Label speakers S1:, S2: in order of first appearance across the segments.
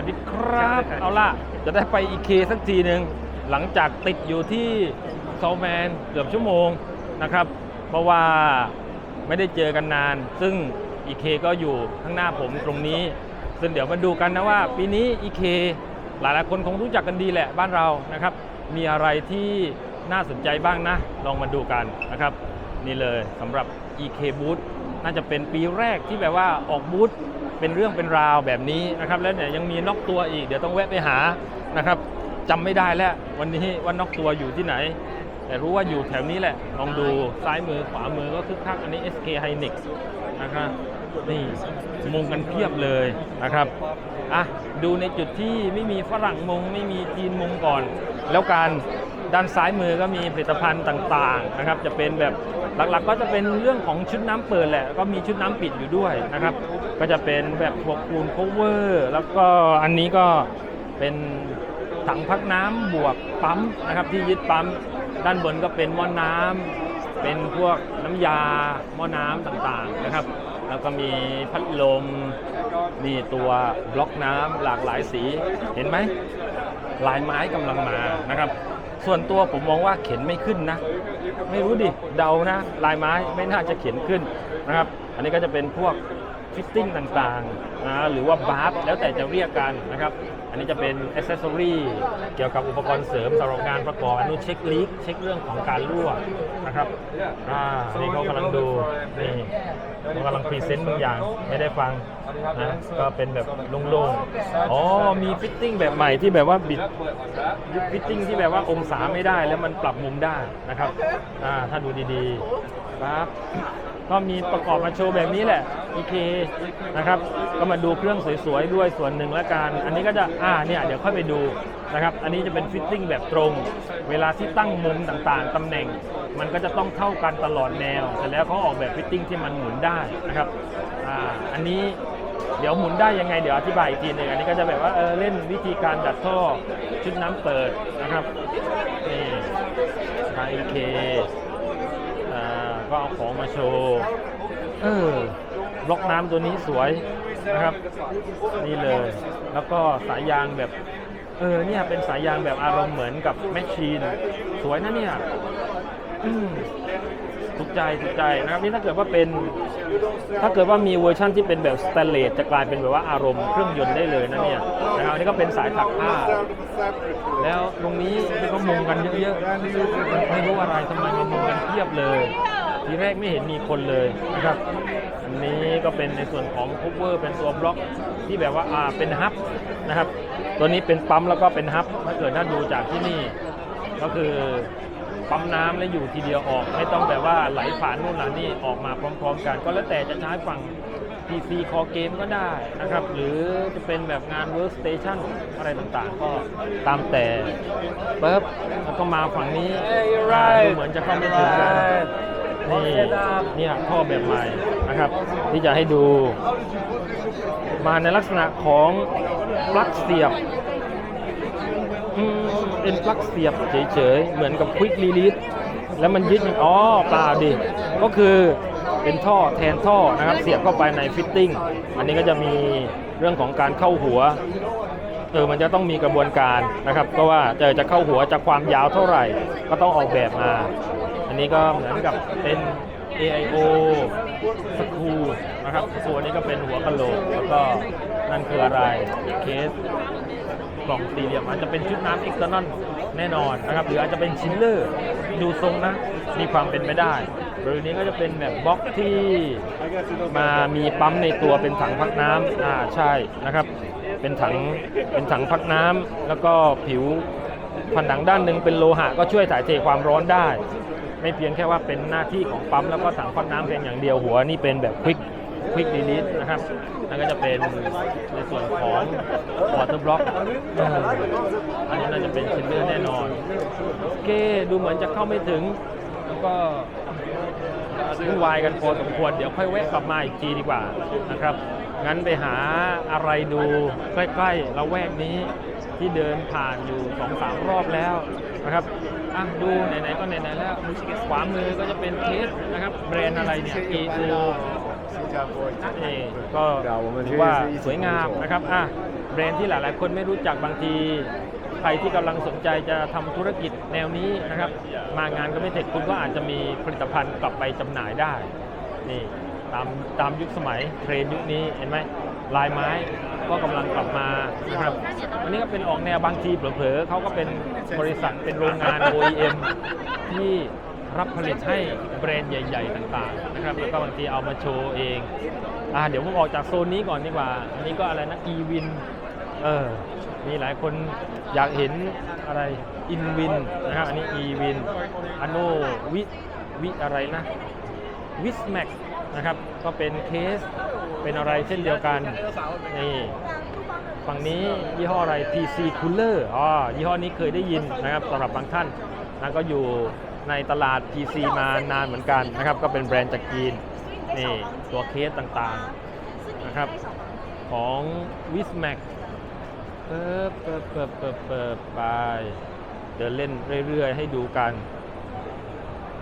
S1: วัสดีครับ เอาล่ะ จะได้ไปอีเคสักทีหนึ่งหลังจากติดอยู่ที่โซลแมนเกือบชั่วโมงนะครับ เพราะว่าไม่ได้เจอกันนาน ซึ่งอีเคก็อยู่ข้างหน้าผมตรงนี้ ซึ่งเดี๋ยวมาดูกันนะว่าปีนี้อีเคหลายๆคนคงรู้จักกันดีแหละบ้านเรานะครับ มีอะไรที่น่าสนใจบ้างนะ ลองมาดูกันนะครับ นี่เลยสำหรับ EK Booth น่าจะเป็นปีแรกที่แบบว่าออกบูธ เป็นเรื่องเป็นราวแบบนี้นะครับแล้วเนี่ยยังมีนอกตัวอีกเดี๋ยวต้องแวะไปหานะครับจำไม่ได้แล้ววันนี้ว่านอกตัวอยู่ที่ไหน แต่รู้ว่าอยู่แถวนี้แหละ ลองดูซ้ายมือขวามือก็คึกคักอันนี้ SK Hynix นะครับนี่มุงกันเพียบเลยนะครับอะดูในจุดที่ไม่มีฝรั่งมุงไม่มีจีนมุงก่อน แล้วการ ด้านซ้ายมือก็มีผลิตภัณฑ์ต่างๆนะครับ จะเป็นแบบหลักๆ ก็จะเป็นเรื่องของชุดน้ำเปิดแหละ ก็มีชุดน้ำปิดอยู่ด้วยนะครับ ก็จะเป็นแบบพวกปูนโคเวอร์แล้วก็อันนี้ก็เป็นถังพักน้ำบวกปั๊มนะครับที่ยึดปั๊ม ด้านบนก็เป็นหม้อน้ำเป็นพวกน้ำยาหม้อน้ำต่างๆนะครับ แล้วก็มีพัดลมนี่ตัวบล็อกน้ำหลากหลายสีเห็นไหมลายไม้กำลังมานะครับ ส่วนตัวผมมองว่าเข็นไม่ขึ้นนะ ไม่รู้ดิ เดานะ ลายไม้ไม่น่าจะเข็นขึ้นนะครับ อันนี้ก็จะเป็นพวก ฟิตติ้งต่างๆนะหรือว่าบาร์ฟแล้วแต่จะเรียกกันนะครับ อันนี้จะเป็นอ c เซสซอรีเกี่ยวกับอุปกรณ์เสริมสำหรับงานประกอบอันนู้นเช็คลีกเช็คเรื่องของการรั่วนะครับอ่านี่เขากำลังดูนี่เขากำลังพรีเซนต์บางอย่างไม่ได้ฟังนะก็เป็นแบบโล่งๆอ๋อมีฟิตติ้งแบบใหม่ที่แบบว่าบิดฟิตติ้งที่แบบว่าองศาไม่ได้แล้วมันปรับมุมได้นะครับอ่าถ้าดูดีๆครับ ก็มีประกอบมาโชว์แบบนี้แหละ EK นะครับก็มาดูเครื่องสวยๆด้วยส่วนหนึ่งละกันอันนี้ก็จะอ่าเนี่ยเดี๋ยวค่อยไปดูนะครับอันนี้จะเป็นฟิตติ้งแบบตรง เวลาที่ตั้งมุมต่างๆตำแหน่ง มันก็จะต้องเท่ากันตลอดแนวเสร็จแล้วเขาออกแบบฟิตติ้งที่มันหมุนได้นะครับอ่าอันนี้เดี๋ยวหมุนได้ยังไงเดี๋ยวอธิบายอีกทีหนึ่งอันนี้ก็จะแบบว่าเออเล่นวิธีการดัดท่อชุดน้ำเปิดนะครับนี่ทาง EK อ่า ก็เอาของมาโชว์ เออบล็อกน้ำตัวนี้สวยนะครับ นี่เลย แล้วก็สายยางแบบ เออเนี่ยเป็นสายยางแบบอารมณ์เหมือนกับแมชชีน สวยนะเนี่ยอืมถูกใจถูกใจนะครับนี่ถ้าเกิดว่าเป็น ถ้าเกิดว่ามีเวอร์ชั่นที่เป็นแบบสแตนเลสจะกลายเป็นแบบว่าอารมณ์เครื่องยนต์ได้เลยนะเนี่ยนะครับอันนี้ก็เป็นสายถักผ้า แล้วตรงนี้ที่เขามุงกันเยอะๆไม่รู้อะไรทำไมมามุงกันเพียบเลย ทีแรกไม่เห็นมีคนเลยนะครับ อันนี้ก็เป็นในส่วนของคูเวอร์เป็นตัวบล็อกที่แบบว่าอ่าเป็นฮับนะครับ ตัวนี้เป็นปั๊มแล้วก็เป็นฮับถ้าเกิดถ้าดูจากที่นี่ก็คือปั๊มน้ำแล้วอยู่ทีเดียวออก ไม่ต้องแบบว่าไหลผ่านนู่นน่ะนี่ออกมาพร้อม ๆ กัน ก็แล้วแต่จะใช้ฝั่ง PC Core Game ก็ได้นะครับ หรือจะเป็นแบบงาน Workstation อะไรต่างๆ ก็ตามแต่ปึ๊บแล้วก็มาฝั่งนี้อ่าดูเหมือนจะเข้าไม่ถึงกัน นี่เนี่ยท่อแบบใหม่นะครับ ที่จะให้ดู มาในลักษณะของปลั๊กเสียบเป็นปลั๊กเสียบเฉยๆ เหมือนกับควิก e ี e สแล้วมันยึดอ๋อเปล่าดิ ก็คือเป็นท่อแทนท่อนะครับ เสียบเข้าไปในฟิตติ้ง อันนี้ก็จะมีเรื่องของการเข้าหัว เออ มันจะต้องมีกระบวนการนะครับ ก็ว่าจะจะเข้าหัวจะความยาวเท่าไหร่ ก็ต้องออกแบบมา นนี้ก็เหมือนกับเป็น AIO สกูนะครับส่วนนี้ก็เป็นหัวกะโหลกแล้วก็นั่นคืออะไรเคสกล่องสี่เหลี่ยมอาจจะเป็นชุดน้ำเอ็กซ์ตนอนแน่นอนนะครับ หรืออาจจะเป็นชิ้นเลอร์ดูทรงนะ มีความเป็นไปได้หรือนี้ก็จะเป็นแบบบล็อกที่มามีปั๊มในตัวเป็นถังพักน้ำอ่าใช่นะครับ เป็นถังเป็นถังพักน้ำแล้วก็ผิวผนังด้านหนึ่งเป็นโลหะก็ช่วยถ่ายเทความร้อนได้ ไม่เพียงแค่ว่าเป็นหน้าที่ของปั๊มแล้วก็ถังพักน้ำเพียงอย่างเดียวหัวนี่เป็นแบบควิกควิกดีลิทนะครับนั่นก็จะเป็นในส่วนของวอเตอร์บล็อกอันนี้น่าจะเป็นชิ้นเลือแน่นอนโอเคดูเหมือนจะเข้าไม่ถึง แล้วก็วุ่นวายกันพอสมควรเดี๋ยวค่อยแวะกลับมาอีกทีดีกว่านะครับ งั้นไปหาอะไรดูใกล้ๆละแวกนี้ ที่เดินผ่านอยู่สองสามรอบแล้วนะครับอะดูไหนๆก็ไหนๆแล้วขวามือก็จะเป็นเคสนะครับแบรนด์อะไรเนี่ย AO นี่ก็ถือว่าสวยงามนะครับอะรนด์ที่หลายๆ คนไม่รู้จักบางทีใครที่กำลังสนใจจะทำธุรกิจแนวนี้นะครับ มางานก็ไม่เทคคุณก็อาจจะมีผลิตภัณฑ์กลับไปจำหน่ายได้ นี่ตามตามยุคสมัยเทรนด์ยุคนี้เห็นไหม ลายไม้ก็กำลังกลับมานะครับอันนี้ก็เป็นออกแนวบางทีเผลอๆเขาก็เป็นบริษัทเป็นโรงงาน OEM ที่รับผลิตให้แบรนด์ใหญ่ ๆ ต่างๆนะครับแล้วก็บางทีเอามาโชว์เองอ่าเดี๋ยวผมออกจากโซนนี้ก่อนดีกว่าอันนี้ก็อะไรนะ e-win เออมีหลายคนอยากเห็นอะไร in-win นะครับอันนี้ e-win อโนวิวิอะไรนะวิสแม็กนะครับก็เป็นเคส เป็นอะไรเช่นเดียวกันนี่ฝั่งนี้ยี่ห้ออะไร TC Cooler อ๋อยี่ห้อนี้เคยได้ยินนะครับสำหรับบางท่านนะก็อยู่ในตลาด TC มานานเหมือนกันนะครับ ก็เป็นแบรนด์จากจีนนี่ตัวเคสต่างๆนะครับของ w i s m a x เปิบเปิบเปิบเปิบเปิบไปเดินเล่นเรื่อยๆ ให้ดูกัน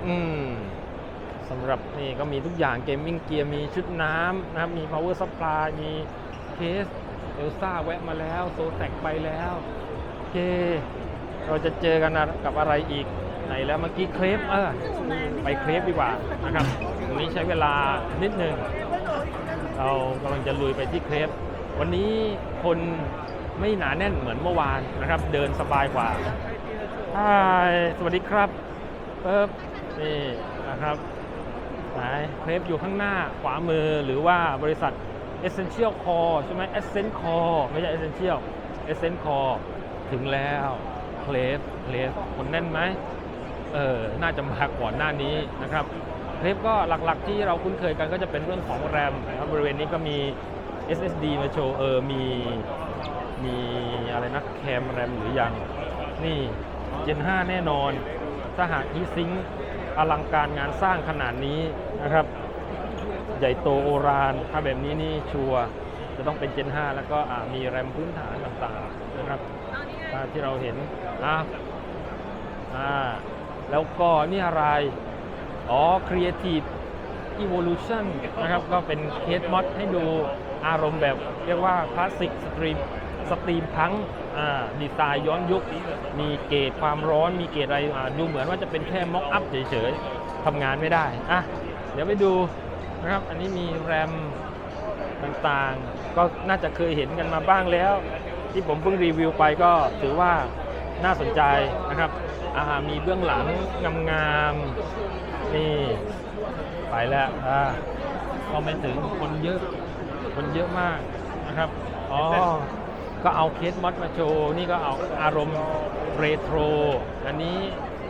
S1: อืม สำหรับนี่ก็มีทุกอย่างเกมมิ่งเกียร์มีชุดน้ำนะครับ มี power supply มีเคสเอลซ่าแวะมาแล้ว โซแตกไปแล้วโอเค เราจะเจอกันนะกับอะไรอีกไหนแล้วเมื่อกี้เครปเออไปเครปดีกว่านะครับตรงนี้ใช้เวลานิดนึงเรากำลังจะลุยไปที่เครปวันนี้คนไม่หนาแน่นเหมือนเมื่อวานนะครับ เดินสบายกว่าสวัสดีครับเปิ๊บนี่นะครับ ไหนเครปอยู่ข้างหน้าขวามือหรือว่าบริษัท Essential Core ใช่ไหม Essential Core ไม่ใช่ Essential Essential Core ถึงแล้วเครปเครปคนแน่นไหมเออน่าจะมาก่อนหน้านี้นะครับเครปก็หลักๆที่เราคุ้นเคยกันก็จะเป็นเรื่องของแรมนะครับบริเวณนี้ก็มี SSD มาโชว์เออมีมีอะไรนะแคมแรมหรือยัง นี่ Gen 5 แน่นอน ถ้าหกีซิงค์อลังการงานสร้างขนาดนี้นะครับ ใหญ่โตโอรานถ้าแบบนี้นี่ชัวจะต้องเป็น Gen 5แล้วก็มีแรมพื้นฐานต่างๆนะครับที่เราเห็นอ่าอ่าแล้วก็นี่อะไร อ๋อ Creative Evolution นะครับ ก็เป็นเคสมอดให้ดูอารมณ์แบบเรียกว่าคลาสสิกสตรีมสตรีมพัง ดีไซน์ย้อนยุค มีเกรดความร้อน มีเกรดอะไรดูเหมือนว่าจะเป็นแค่ม็อกอัพเฉยๆทำงานไม่ได้อะเดี๋ยวไปดูนะครับ อันนี้มีแรมต่างๆ ก็น่าจะเคยเห็นกันมาบ้างแล้ว ที่ผมเพิ่งรีวิวไปก็ถือว่าน่าสนใจนะครับอามีเบื้องหลังงามๆนี่ไปแล้วอ่าก็ไม่ถึงคนเยอะ คนเยอะมากนะครับ อ๋อ ก็เอาเคสมอดมาโชว์ นี่ก็เอาอารมณ์เรโทร อันนี้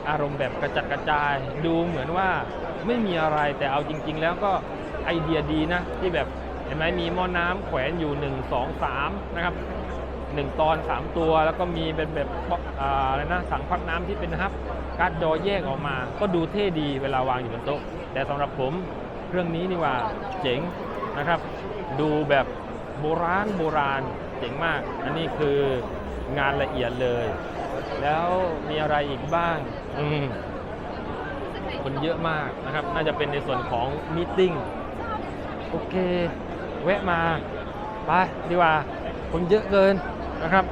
S1: อารมณ์แบบกระจัดกระจาย ดูเหมือนว่าไม่มีอะไรแต่เอาจริง ๆ แล้วก็ไอเดียดีนะ ที่แบบเห็นไหมมีหม้อน้ำแขวนอยู่ 1 2 3 นะครับ 1 ตอน 3 ตัวแล้วก็มีเป็นแบบอะไรนะสังพักน้ำที่เป็นฮับการ์ดจอแยกออกมา ก็ดูเท่ดีเวลาวางอยู่บนโต๊ะ แต่สำหรับผมเครื่องนี้นี่ว่าเจ๋งนะครับ ดูแบบโบราณโบราณ เจ๋งมาก อันนี้คืองานละเอียดเลย แล้วมีอะไรอีกบ้างอืมคนเยอะมากนะครับ น่าจะเป็นในส่วนของมีตติ้งโอเค แวะมาไปดีกว่า คนเยอะเกินนะครับ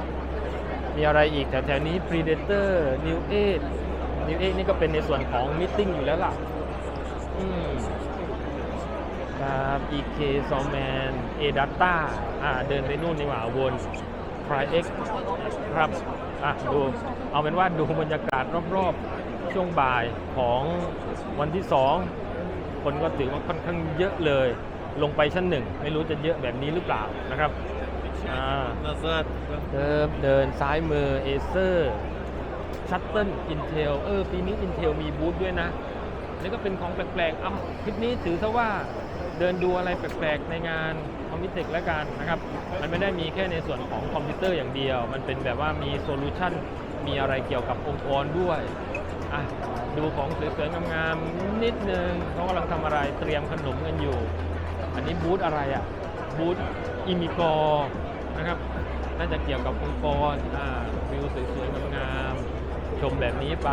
S1: มีอะไรอีกแถวๆนี้ Predator New 8 New 8นี่ก็เป็นในส่วนของมิทอยู่แล้วล่ะ อืม ครับ EK s o m a n A Data อ่าเดินไปนู่นดีกว่าวน Pri X ครับอะดูเอาเป็นว่าดูบรรยากาศรอบๆ ช่วงบ่ายของวันที่ 2 คนก็ถือว่าค่อนข้างเยอะเลย ลงไปชั้นหนึ่ง ไม่รู้จะเยอะแบบนี้หรือเปล่านะครับอ่าเดิมเดินซ้ายมือเอเซอร์ชัตเติลอินเทลเออปีนี้ Intel มีบูธด้วยนะนี่ก็เป็นของแปลกๆ เอาคลิปนี้ถือซะว่า เดินดูอะไรแปลกๆในงานคอมพิวเตอร์แล้วกันนะครับ มันไม่ได้มีแค่ในส่วนของคอมพิวเตอร์อย่างเดียว มันเป็นแบบว่ามีโซลูชันมีอะไรเกี่ยวกับองค์กรด้วยอะดูของสวยๆงามๆนิดนึงเขากำลังทำอะไรเตรียมขนมกันอยู่ อันนี้บูธอะไรอะบูธอิมิกอนะครับน่าจะเกี่ยวกับองค์กรอ่าวิวสวยๆงามๆชมแบบนี้ไป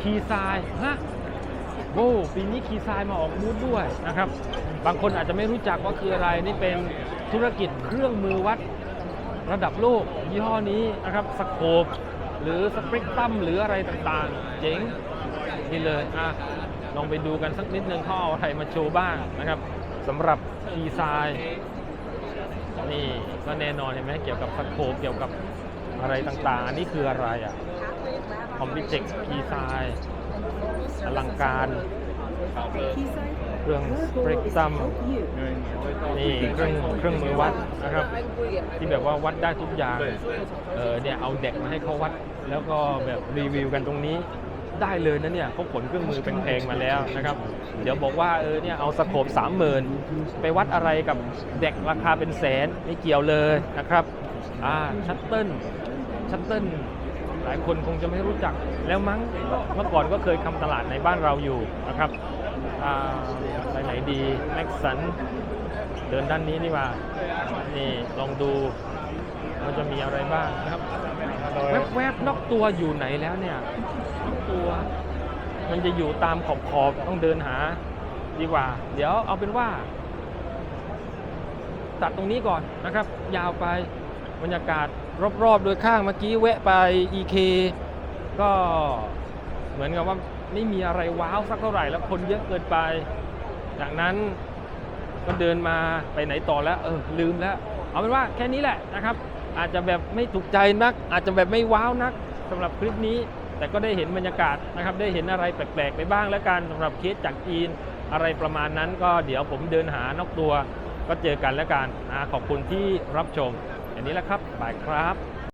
S1: คีซน์ฮะ โอ้ปีนี้คีไซน์มาออกบูธด้วยนะครับ บางคนอาจจะไม่รู้จักว่าคืออะไรนี่เป็นธุรกิจเครื่องมือวัดระดับโลกยี่ห้อนี้นะครับสโคปหรือสเปกตรัมหรืออะไรต่างๆ เจ๋งนี่เลยอะลองไปดูกันสักนิดนึงเขาเอาอะไรมาโชว์บ้างนะครับสำหรับดีไซน์นี่ก็แน่นอนเห็นไหมเกี่ยวกับสโคปเกี่ยวกับอะไรต่างๆ อันนี้คืออะไรอะคอมพิวเตอร์ดีไซน์ อลังการเครื่องสเปกตรัมนี่เครื่องเครื่องมือวัดนะครับ ที่แบบว่าวัดได้ทุกอย่างเออเนี่ยเอาเด็กมาให้เขาวัด แล้วก็แบบรีวิวกันตรงนี้ได้เลยนะเนี่ยเขาขนเครื่องมือแพงๆมาแล้วนะครับ เดี๋ยวบอกว่าเออเนี่ยเอาสโคปสามหมื่นไปวัดอะไรกับเด็กราคาเป็นแสนไม่เกี่ยวเลยนะครับอ่าชัตเติ้ลชัตเติ้ล หลายคนคงจะไม่รู้จักแล้วมั้งเมื่อก่อนก็เคยทำตลาดในบ้านเราอยู่นะครับอ่าไปไหนดีแม็กสันเดินด้านนี้นี่ว่านี่ลองดูมันจะมีอะไรบ้างนะครับแวบๆนอกตัวอยู่ไหนแล้วเนี่ยนอกตัว มันจะอยู่ตามขอบขอบๆต้องเดินหาดีกว่า เดี๋ยวเอาเป็นว่า ตัดตรงนี้ก่อนนะครับ ยาวไปบรรยากาศ รอบๆโดยข้างเมื่อกี้แวะไป EK ก็เหมือนกับว่าไม่มีอะไรว้าวสักเท่าไหร่แล้วคนเยอะเกินไป จากนั้นก็เดินมาไปไหนต่อแล้วเออลืมแล้ว เอาเป็นว่าแค่นี้แหละนะครับ อาจจะแบบไม่ถูกใจนัก อาจจะแบบไม่ว้าวนักสำหรับคลิปนี้ แต่ก็ได้เห็นบรรยากาศนะครับ ได้เห็นอะไรแปลกๆไปบ้างแล้วกันสำหรับเคสจากจีนอะไรประมาณนั้นก็เดี๋ยวผมเดินหานอกตัวก็เจอกันแล้วกันอ่าขอบคุณที่รับชม อันนี้แหละครับบายครับ